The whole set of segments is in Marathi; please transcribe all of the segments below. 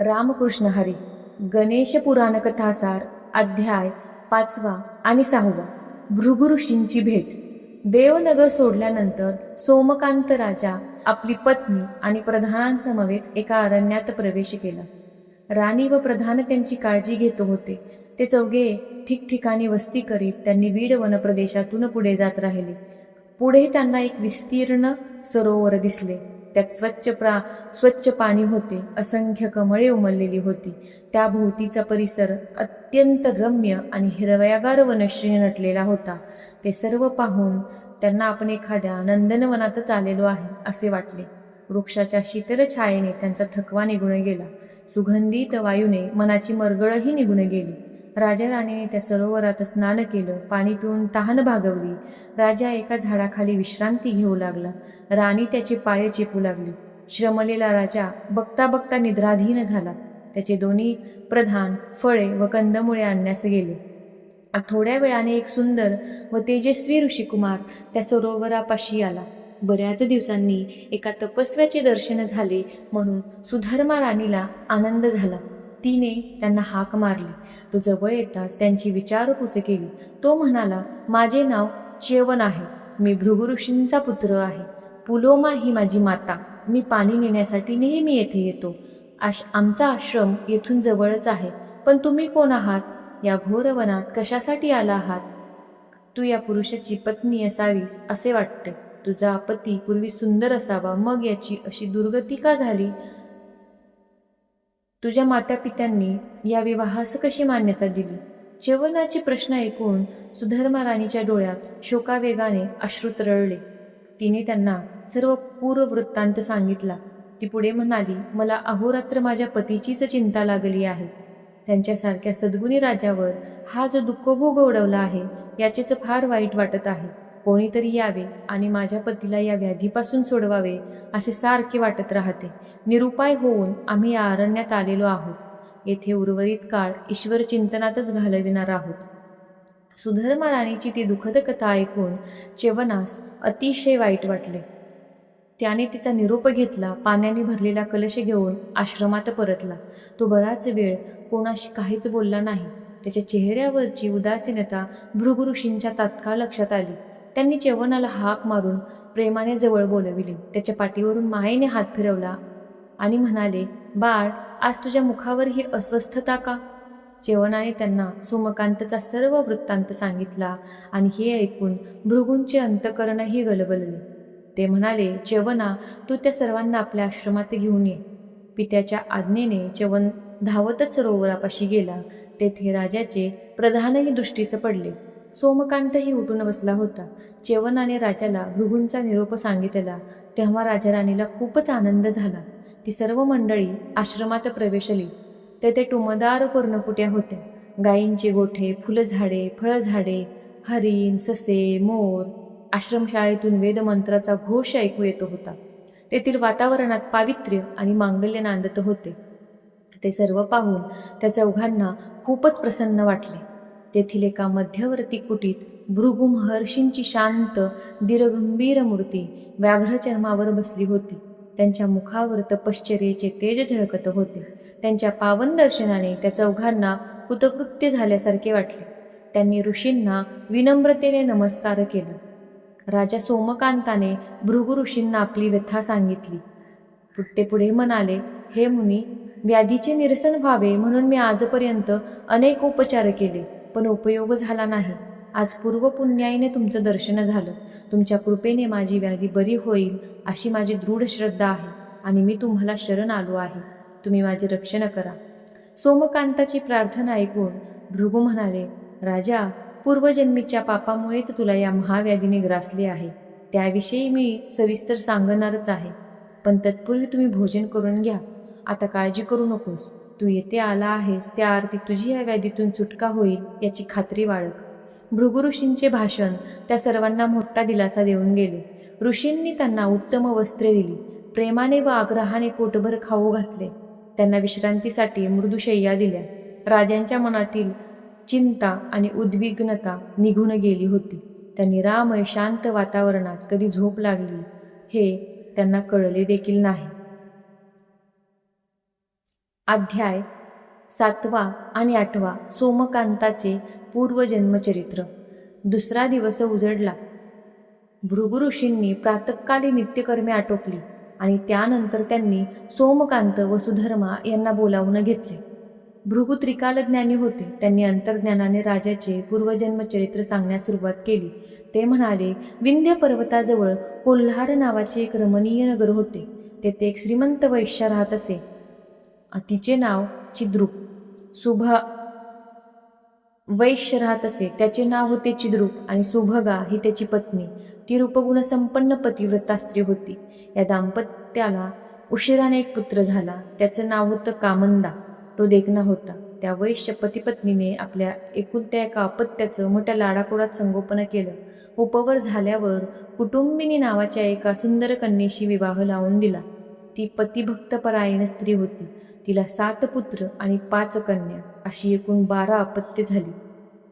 रामकृष्ण हरी गणेश पुराण कथासार अध्याय पाचवा आणि सहावा. भृगु ऋषींची भेट. देवनगर सोडल्यानंतर सोमकांत राजा आपली पत्नी आणि प्रधानांसमवेत एका अरण्यात प्रवेश केला. राणी व प्रधान त्यांची काळजी घेत होते. ते चौघे ठिकठिकाणी वस्ती करीत त्यांनी बीड वनप्रदेशातून पुढे जात राहिले. पुढे त्यांना एक विस्तीर्ण सरोवर दिसले. त्यात स्वच्छ प्रा स्वच्छ पाणी होते असंख्य कमळे उमललेली होती. त्या भोवतीचा परिसर अत्यंत रम्य आणि हिरवयागार वनश्री नटलेला होता. ते सर्व पाहून त्यांना आपण एखाद्या नंदनवनातच आलेलो आहे असे वाटले. वृक्षाच्या शीतल छायेने त्यांचा थकवा निघून गेला. सुगंधित वायूने मनाची मरगळही निघून गेली. राजा राणीने त्या सरोवरात स्नान केलं पाणी पिऊन तहान भागवली. राजा एका झाडाखाली विश्रांती घेऊ लागला. राणी त्याचे पाय चेपू लागली. श्रमलेला राजा बघता बघता निद्राधीन झाला. त्याचे दोन्ही प्रधान फळे व कंदमुळे आणण्यास गेले. थोड्या वेळाने एक सुंदर व तेजस्वी ऋषिकुमार त्या सरोवरापाशी आला. बऱ्याच दिवसांनी एका तपस्व्याचे दर्शन झाले म्हणून सुधर्मा राणीला आनंद झाला. तिने त्यांना हाक मारली. तो जवळ येताच त्यांची विचारपुसे केली. तो म्हणाला माझे नाव चेवन आहे. मी भृगुऋषींचा पुत्र आहे. पुलोमा ही माझी माता. मी पाणी नेण्यासाठी नेहमी येथे येतो. आश आमचा आश्रम येथून जवळच आहे. पण तुम्ही कोण आहात? या घोरवनात कशासाठी आला आहात? तू या पुरुषाची पत्नी असावीस असे वाटते. तुझा पती पूर्वी सुंदर असावा. मग याची अशी दुर्गती का झाली? तुझ्या मातापित्यांनी या विवाहास कशी मान्यता दिली? जेवणाचे प्रश्न ऐकून सुधर्मा राणीच्या डोळ्यात शोकावेगाने अश्रुत रळले तिने त्यांना सर्व पूर्ववृत्तांत सांगितला. ती पुढे म्हणाली मला अहोरात्र माझ्या पतीचीच चिंता लागली आहे. त्यांच्यासारख्या सद्गुणी राजावर हा जो दुःखभोग उडवला आहे याचेच फार वाईट वाटत आहे. कोणीतरी यावे आणि माझ्या पतीला या व्याधीपासून सोडवावे असे सारखे वाटत राहते. निरुपाय होऊन आम्ही या अरण्यात आलेलो आहोत. येथे उर्वरित काळ ईश्वर चिंतनातच घालविणार आहोत. सुधर्मा राणीची ती दुःखद कथा ऐकून चेवनास अतिशय वाईट वाटले. त्याने तिचा निरोप घेतला पाण्याने भरलेला कलश घेऊन आश्रमात परतला. तो बराच वेळ कोणाशी काहीच बोलला नाही. त्याच्या चेहऱ्यावरची उदासीनता भृगु ऋषींच्या तात्काळ लक्षात आली. त्यांनी चेवनाला हाक मारून प्रेमाने जवळ बोलविले. त्याच्या पाठीवरून मायेने हात फिरवला आणि म्हणाले बाळ आज तुझ्या मुखावर ही अस्वस्थता का? चेवनाने त्यांना सुमकांतचा सर्व वृत्तांत सांगितला आणि हे ऐकून भृगूंचे अंतकरणही गलबलले. ते म्हणाले चेवना तू त्या सर्वांना आपल्या आश्रमात घेऊन ये. पित्याच्या आज्ञेने चवन धावतच सरोवरापाशी गेला. तेथे राजाचे प्रधानही दृष्टीस पडले. सोमकांतही उठून बसला होता. चेवनाने राजाला भृगूंचा निरोप सांगितला तेव्हा राजा राणीला खूपच आनंद झाला. ती सर्व मंडळी आश्रमात प्रवेशली. तेथे टुमदार पर्णकुट्या होत्या. गायींचे गोठे फुलझाडे फळझाडे हरिण ससे मोर आश्रमशाळेतून वेदमंत्राचा घोष ऐकू येतो होता. तेथील वातावरणात पावित्र्य आणि मांगल्य नांदत होते. ते सर्व पाहून त्या चौघांना खूपच प्रसन्न वाटले. तेथील एका मध्यवर्ती कुटीत भृगु महर्षींची शांत दीर्घंभीर मूर्ती व्याघ्रचर्मावर बसली होती. त्यांच्या मुखावर तपश्चर्येचे तेज झळकत होते. त्यांच्या पावन दर्शनाने त्या चौघांना कृतकृत्य झाल्यासारखे वाटले. त्यांनी ऋषींना विनम्रतेने नमस्कार केला. राजा सोमकांताने भृगु ऋषींना आपली व्यथा सांगितली. ते पुढे म्हणाले हे मुनी व्याधीचे निरसन व्हावे म्हणून मी आजपर्यंत अनेक उपचार केले. पण उपयोग झाला नाही. आज पूर्वपुण्याईने तुमचं दर्शन झालं. तुमच्या कृपेने माझी व्याधी बरी होईल अशी माझी दृढ श्रद्धा आहे आणि मी तुम्हाला शरण आलो आहे. तुम्ही माझे रक्षण करा. सोमकांताची प्रार्थना ऐकून भृगू म्हणाले राजा पूर्वजन्मीच्या पापामुळेच तुला या महाव्याधीने ग्रासले आहे. त्याविषयी मी सविस्तर सांगणारच आहे. पण तत्पूर्वी तुम्ही भोजन करून घ्या. आता काळजी करू नकोस. तू येथे आला आहेस त्या आरती तुझी या व्याधीतून सुटका होईल याची खात्री बाळग. भृगु ऋषींचे भाषण त्या सर्वांना मोठा दिलासा देऊन गेले. ऋषींनी त्यांना उत्तम वस्त्रे दिली. प्रेमाने व आग्रहाने पोटभर खाऊ घातले. त्यांना विश्रांतीसाठी मृदुशय्या दिल्या. राजांच्या मनातील चिंता आणि उद्विग्नता निघून गेली होती. त्यांनी रामय शांत वातावरणात कधी झोप लागली हे त्यांना कळले देखील नाही. अध्याय सातवा आणि आठवा सोमकांताचे पूर्वजन्मचरित्र. दुसरा दिवस उजडला. भृगु ऋषींनी प्रातकाली नित्यकर्मे आटोपली आणि त्यानंतर त्यांनी सोमकांत व सुधर्मा यांना बोलावून घेतले. भृगु त्रिकालज्ञानी होते. त्यांनी अंतर्ज्ञानाने राजाचे पूर्वजन्मचरित्र सांगण्यास सुरुवात केली. ते म्हणाले विंध्य पर्वताजवळ कोल्हार नावाचे एक रमणीय नगर होते. तेथे एक श्रीमंत वैश्य राहत असे. तिचे नाव चिद्रूप. सुभा वैश्य राहत असे. त्याचे नाव होते चिद्रूप आणि सुभगा ही त्याची पत्नी. ती रूपगुण संपन्न पतिव्रता स्त्री होती. या दाम्पत्याला उशिराने एक पुत्र झाला. त्याचं नाव होतं कामंदा. तो देखणा होता. त्या वैश्य पतिपत्नीने आपल्या एकुलत्या एका अपत्याचं मोठ्या लाडाकोडात संगोपन केलं. उपवर झाल्यावर कुटुंबिनी नावाच्या एका सुंदर कन्येशी विवाह लावून दिला. ती पतिभक्तपरायण स्त्री होती. तिला सात पुत्र आणि पाच कन्या अशी एकूण बारा अपत्य झाली.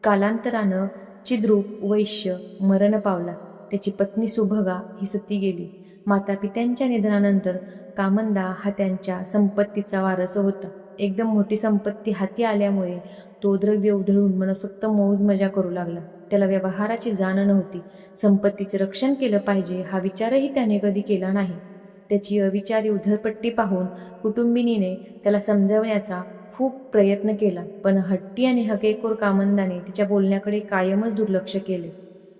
कालांतरानं चिद्रूप वैश्य मरण पावला. त्याची पत्नी सुभगा ही सती गेली. माता पित्यांच्या निधनानंतर कामंदा हा त्यांच्या संपत्तीचा वारस होता. एकदम मोठी संपत्ती हाती आल्यामुळे तो द्रव्य उधळून मनसोक्त मौज मजा करू लागला. त्याला व्यवहाराची जाण नव्हती. संपत्तीचे रक्षण केलं पाहिजे हा विचारही त्याने कधी केला नाही. त्याची अविचारी उधळपट्टी पाहून कुटुंबिनीने त्याला समजवण्याचा खूप प्रयत्न केला. पण हट्टी आणि हकेकोर कामंदाने तिच्या बोलण्याकडे कायमच दुर्लक्ष केले.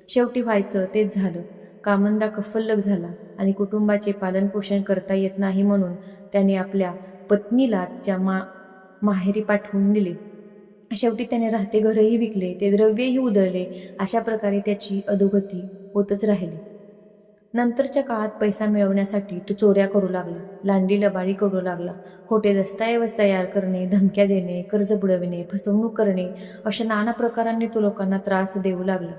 शेवटी व्हायचं तेच झालं. कामंदा कफल्लक झाला आणि कुटुंबाचे पालनपोषण करता येत नाही म्हणून त्याने आपल्या पत्नीला तिच्या मा माहेरी पाठवून दिले. शेवटी त्याने राहते घरही विकले ते द्रव्यही उधळले अशा प्रकारे त्याची अधोगती होतच राहिली. नंतरच्या काळात पैसा मिळवण्यासाठी तो चोऱ्या करू लागला लांडी लबाडी करू लागला खोटे दस्तऐवज तयार करणे धमक्या देणे कर्ज बुडविणे फसवणूक करणे अशा नाना प्रकारांनी तो लोकांना त्रास देऊ लागला.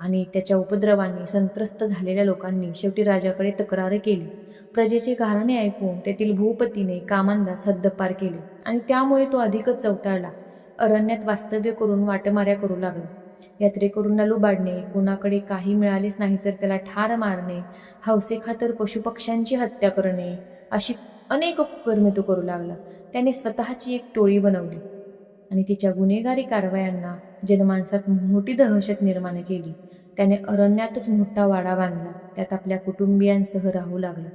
आणि त्याच्या उपद्रवांनी संत्रस्त झालेल्या लोकांनी शेवटी राजाकडे तक्रार केली. प्रजेची कारणे ऐकून तेथील भूपतीने कामांदास हद्दपार केले आणि त्यामुळे तो अधिकच चवताळला. अरण्यात वास्तव्य करून वाटमाऱ्या करू लागला. यात्रेकरूंना लुबाडणे कोणाकडे काही मिळालेच नाही तर त्याला ठार मारणे हौसेखातर पशुपक्ष्यांची हत्या करणे अशी अनेक कर्मे तो करू लागला. त्याने स्वतःची एक टोळी बनवली आणि तिच्या गुन्हेगारी कारवायांना जनमानसात मोठी दहशत निर्माण केली. त्याने अरण्यातच मोठा वाडा बांधला. त्यात आपल्या कुटुंबियांसह राहू लागला.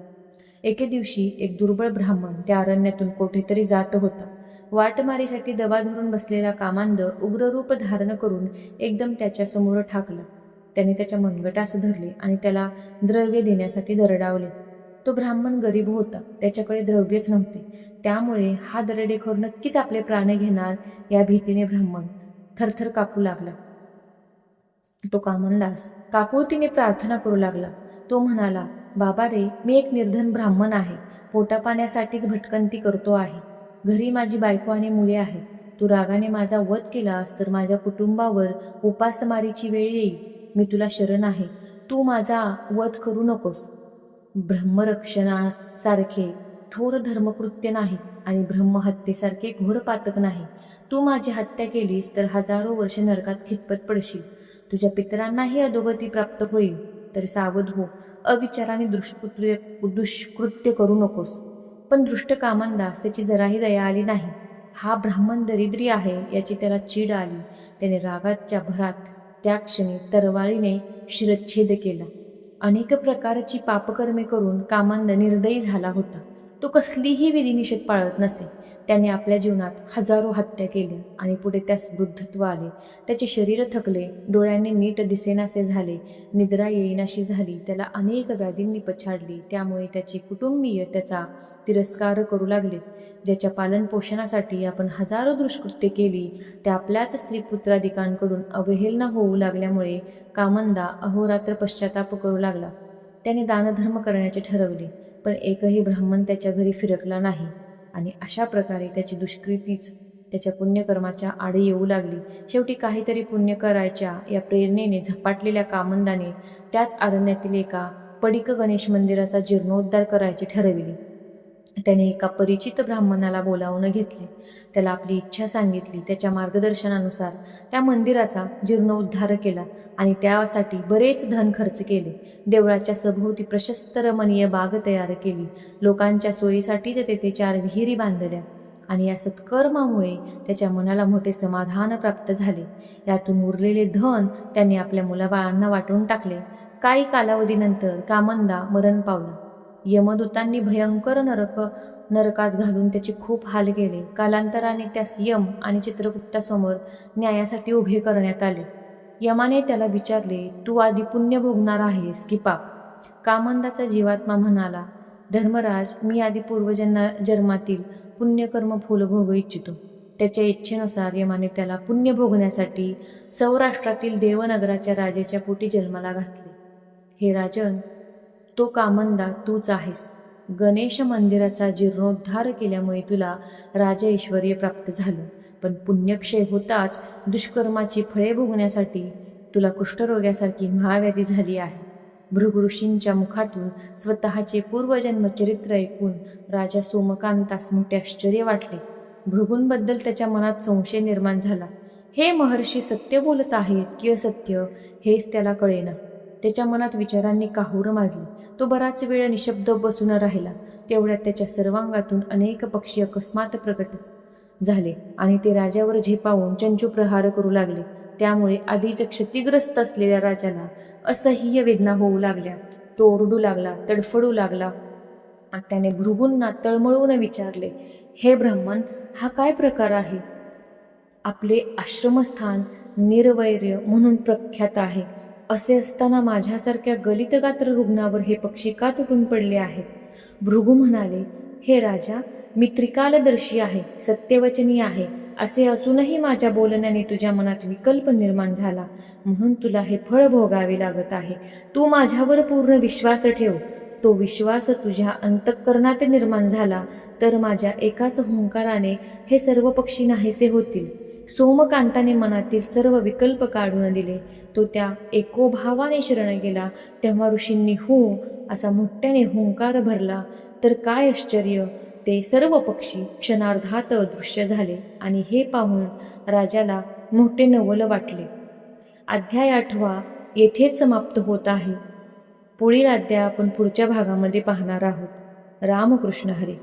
एके दिवशी एक दुर्बळ ब्राह्मण त्या अरण्यातून कोठेतरी जात होता. वाटमारीसाठी दबा धरून बसलेला कामांद उग्ररूप धारण करून एकदम त्याच्यासमोर ठाकला. त्याने त्याच्या मनगटास धरले आणि त्याला द्रव्य देण्यासाठी दरडावले. तो ब्राह्मण गरीब होता त्याच्याकडे द्रव्यच नव्हते. त्यामुळे हा दरडेखोर नक्कीच आपले प्राण घेणार या भीतीने ब्राह्मण थरथर कापू लागला. तो कामनदास काकुळतीने प्रार्थना करू लागला. तो म्हणाला बाबा रे मी एक निर्धन ब्राह्मण आहे. पोटापाण्यासाठीच भटकंती करतो आहे. घरी माझी बायको आणि मुले आहेत. तू रागाने माझा वध केलास तर माझ्या कुटुंबावर उपासमारीची वेळ येईल. मी तुला शरण आहे. तू माझा वध करू नकोस. ब्रह्मरक्षणासारखे थोर धर्मकृत्य नाही आणि ब्रह्महत्येसारखे घोर पातक नाही. तू माझी हत्या केलीस तर हजारो वर्ष नरकात खितपत पडशील. तुझ्या पितरांनाही अधोगती प्राप्त होईल. तर सावध हो. अविचाराने दुष्कृत्य दुष्कृत्य करू नकोस. पण दृष्ट कामंदास त्याची जराही दया आली नाही. हा ब्राह्मण दरिद्री आहे याची त्याला चीड आली. त्याने रागाच्या भरात त्या क्षणी तरवारीने शिरच्छेद केला. अनेक प्रकारची पापकर्मे करून कामंद निर्दयी झाला होता. तो कसलीही विधिनिषेध पाळत नसे. त्याने आपल्या जीवनात हजारो हत्या केल्या आणि पुढे त्यास वृद्धत्व आले. त्याचे शरीर थकले डोळ्यांनी नीट दिसेनासे झाले निद्रा येईनाशी झाली त्याला अनेक व्याधींनी पछाडली त्यामुळे त्याची कुटुंबीय त्याचा तिरस्कार करू लागले. ज्याच्या पालनपोषणासाठी आपण हजारो दुष्कृत्य केली त्या आपल्याच स्त्रीपुत्राधिकांकडून अवहेलना होऊ लागल्यामुळे कामंदा अहोरात्र पश्चाताप करू लागला. त्याने दानधर्म करण्याचे ठरवले पण एकही ब्राह्मण त्याच्या घरी फिरकला नाही. आणि अशा प्रकारे त्याची दुष्कृतीच त्याच्या पुण्यकर्माच्या आडे येऊ लागली. शेवटी काहीतरी पुण्य करायच्या या प्रेरणेने झपाटलेल्या कामंदाने त्याच अरण्यातील एका पडिक गणेश मंदिराचा जीर्णोद्धार करायचे ठरविले. त्याने एका परिचित ब्राह्मणाला बोलावून घेतले. त्याला आपली इच्छा सांगितली. त्याच्या मार्गदर्शनानुसार त्या मंदिराचा जीर्णोद्धार केला आणि त्यासाठी बरेच धन खर्च केले. देवळाच्या सभोवती प्रशस्त रमणीय बाग तयार केली. लोकांच्या सोयीसाठीच तेथे चार विहिरी बांधल्या आणि या सत्कर्मामुळे त्याच्या मनाला मोठे समाधान प्राप्त झाले. यातून उरलेले धन त्याने आपल्या मुलाबाळांना वाटून टाकले. काही कालावधीनंतर कामंदा मरण पावला. यमदूतांनी भयंकर नरक नरकात घालून त्याचे खूप हाल केले. कालांतराने त्यास यम आणि चित्रगुप्तासमोर न्यायासाठी उभे करण्यात आले. यमाने त्याला विचारले तू आधी पुण्य भोगणार आहेस की पाप? कामंदाचा जीवात्मा म्हणाला धर्मराज मी आधी पूर्वजन्मा जन्मातील पुण्यकर्म फुल भोगू इच्छितो. त्याच्या इच्छेनुसार यमाने त्याला पुण्य भोगण्यासाठी सौराष्ट्रातील देवनगराच्या राजाच्या पोटी जन्माला घातले. हे राजन तो कामंदा तूच आहेस. गणेश मंदिराचा जीर्णोद्धार केल्यामुळे तुला राजऐश्वर्य प्राप्त झालं. पण पुण्यक्षय होताच दुष्कर्माची फळे भोगण्यासाठी तुला कुष्ठरोग्यासारखी महाव्याधी झाली आहे. भृगऋषींच्या मुखातून स्वतःचे पूर्वजन्म चरित्र ऐकून राजा सोमकांतास मोठे आश्चर्य वाटले. भृगूंबद्दल त्याच्या मनात संशय निर्माण झाला. हे महर्षी सत्य बोलत आहेत की असत्य हेच त्याला कळेना त्याच्या मनात विचारांनी काहूर माजली. तो बराच वेळ निशब्द बसून राहिला. तेवढ्यात त्याच्या सर्वांगातून अनेक पक्षी अकस्मात प्रकट झाले आणि ते राजावर झेपावून चंचू प्रहार करू लागले. त्यामुळे आधीच क्षतिग्रस्त असलेल्या राजाला असह्य वेदना होऊ लागल्या. तो ओरडू लागला तडफडू लागला. त्याने भृगूंना तळमळून विचारले हे ब्राह्मण हा काय प्रकार आहे? आपले आश्रमस्थान निर्वैर्य म्हणून प्रख्यात आहे. असे असताना माझ्यासारख्या गलितगात्र रुग्णावर हे पक्षी का तुटून पडले आहेत? भृगू म्हणाले हे राजा मी त्रिकालदर्शी आहे सत्यवचनी आहे. असे असूनही माझ्या बोलण्याने तुझ्या मनात विकल्प निर्माण झाला. म्हणून तुला हे फळ भोगावे लागत आहे. तू माझ्यावर पूर्ण विश्वास ठेव. तो विश्वास तुझ्या अंतःकरणात निर्माण झाला तर माझ्या एकाच हुंकाराने हे सर्व पक्षी नाहीसे होतील. सोमकांताने मनातील सर्व विकल्प काढून दिले. तो त्या एकोभावाने शरण गेला. तेव्हा ऋषींनी हू असा मोठ्याने हुंकार भरला. तर काय आश्चर्य! ते सर्व पक्षी क्षणार्धात अदृश्य झाले आणि हे पाहून राजाला मोठे नवल वाटले. अध्याय आठवा. येथेच समाप्त होत आहे. पुढील अध्याय आपण पुढच्या भागामध्ये पाहणार आहोत. रामकृष्ण हरी.